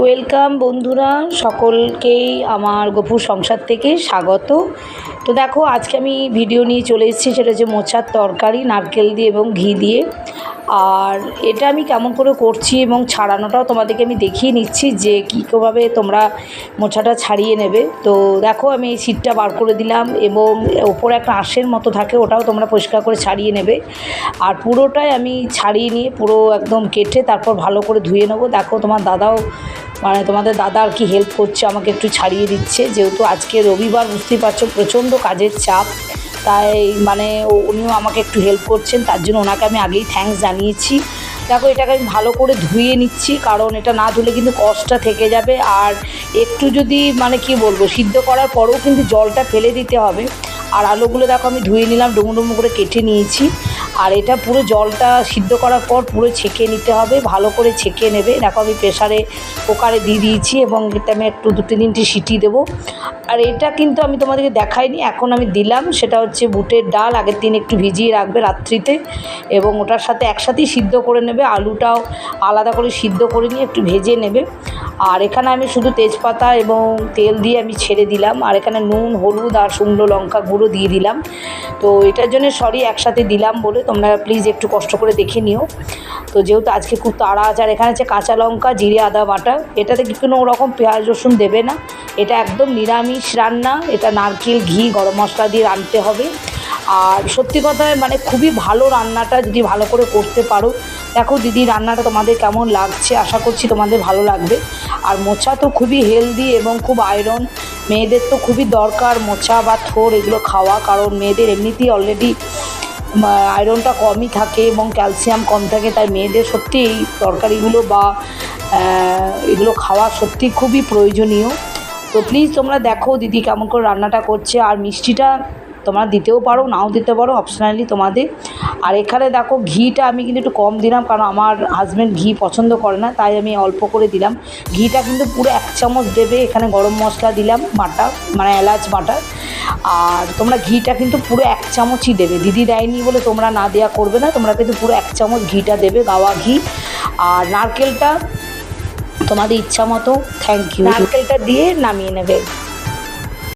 Welcome বন্ধুরা সকলকেই আমার গপুর সংসার থেকে স্বাগত। তো দেখো, আজকে আমি ভিডিও নিয়ে চলে এসেছি, সেটা হচ্ছে মোচার তরকারি, নারকেল দিয়ে এবং ঘি দিয়ে। আর এটা আমি কেমন করে করছি এবং ছাড়ানোটাও তোমাদেরকে আমি দেখিয়ে নিচ্ছি যে কীভাবে তোমরা মোচাটা ছাড়িয়ে নেবে। তো দেখো, আমি এই সিটটা বার করে দিলাম এবং ওপরে একটা আঁশের মতো থাকে, ওটাও তোমরা পরিষ্কার করে ছাড়িয়ে নেবে। আর পুরোটাই আমি ছাড়িয়ে নিয়ে পুরো একদম কেটে তারপর ভালো করে ধুয়ে নেব। দেখো, তোমার দাদাও মানে তোমাদের দাদা আর কি হেল্প করছে, আমাকে একটু ছাড়িয়ে দিচ্ছে। যেহেতু আজকে রবিবার বুঝতেই পারছ, প্রচণ্ড কাজের চাপ। তাই মানে উনিও আমাকে একটু হেল্প করছেন, তার জন্য ওনাকে আমি আগেই থ্যাঙ্কস জানিয়েছি। দেখো, এটাকে আমি ভালো করে ধুয়ে নিচ্ছি, কারণ এটা না ধুলে কিন্তু কষ্টটা থেকে যাবে। আর একটু যদি মানে কি বলব, সিদ্ধ করার পরেও কিন্তু জলটা ফেলে দিতে হবে। আর আলুগুলো দেখো আমি ধুয়ে নিলাম ডুমো ডুমো করে কেটে নিয়েছি। আর এটা পুরো জলটা সিদ্ধ করার পর পুরো ছেঁকে নিতে হবে, ভালো করে ছেঁকে নেবে। দেখো আমি প্রেশারে কুকারে দিয়ে দিয়েছি এবং এটা আমি একটু দু তিন তিনটে সিটি দেবো। আর এটা কিন্তু আমি তোমাদেরকে দেখাইনি, এখন আমি দিলাম। সেটা হচ্ছে বুটের ডাল, আগের দিন একটু ভিজিয়ে রাখবে রাত্রিতে এবং ওটার সাথে একসাথেই সিদ্ধ করে নেবে। আলুটাও আলাদা করে সিদ্ধ করে নিয়ে একটু ভেজে নেবে। আর এখানে আমি শুধু তেজপাতা এবং তেল দিয়ে আমি ছেড়ে দিলাম। আর এখানে নুন, হলুদ আর শুকনো লঙ্কা গুঁড়ো দিয়ে দিলাম। তো এটার জন্য সরি একসাথে দিলাম বলে তোমরা প্লিজ একটু কষ্ট করে দেখে নিও। তো যেহেতু আজকে খুব তাড়া আছে, আর এখানে আছে কাঁচা লঙ্কা, জিরে, আদা বাটা, এটাতে কোনো রকম পেঁয়াজ, রসুন দেবে না। এটা একদম নিরামিষ রান্না, এটা নারকেল, ঘি, গরম মশলা দিয়ে রাঁধতে হবে। আর সত্যি কথা মানে খুবই ভালো রান্নাটা যদি ভালো করে করতে পারো। দেখো দিদি, রান্নাটা তোমাদের কেমন লাগছে? আশা করছি তোমাদের ভালো লাগবে। আর মোচা তো খুবই হেলদি এবং খুব আয়রন মেয়েদের তো খুবই দরকার মোচা বা থোর এগুলো খাওয়া, কারণ মেয়েদের এমনিতেই অলরেডি আয়রনটা কমই থাকে এবং ক্যালসিয়াম কম থাকে, তাই মেয়েদের সত্যি এই তরকারিগুলো বা এগুলো খাওয়া সত্যি খুবই প্রয়োজনীয়। তো প্লিজ তোমরা দেখো দিদি কেমন করে রান্নাটা করছে, আর মিষ্টিটা তোমরা দিতেও পারো, নাও দিতে পারো অপশনালি তোমাদের। আর এখানে দেখো ঘিটা আমি কিন্তু একটু কম দিলাম, কারণ আমার হাজব্যান্ড ঘি পছন্দ করে না, তাই আমি অল্প করে দিলাম। ঘিটা কিন্তু পুরো এক চামচ দেবে, এখানে গরম মশলা দিলাম, বাটা মানে এলাচ বাটা। আর তোমরা ঘিটা কিন্তু পুরো এক চামচই দেবে। দিদি দেয়নি বলে তোমরা না দেওয়া করবে না, তোমরা কিন্তু পুরো এক চামচ ঘিটা দেবে, গাওয়া ঘি। আর নারকেলটা তোমাদের ইচ্ছা মতো থ্যাংক ইউ নারকেলটা দিয়ে নামিয়ে নেবে।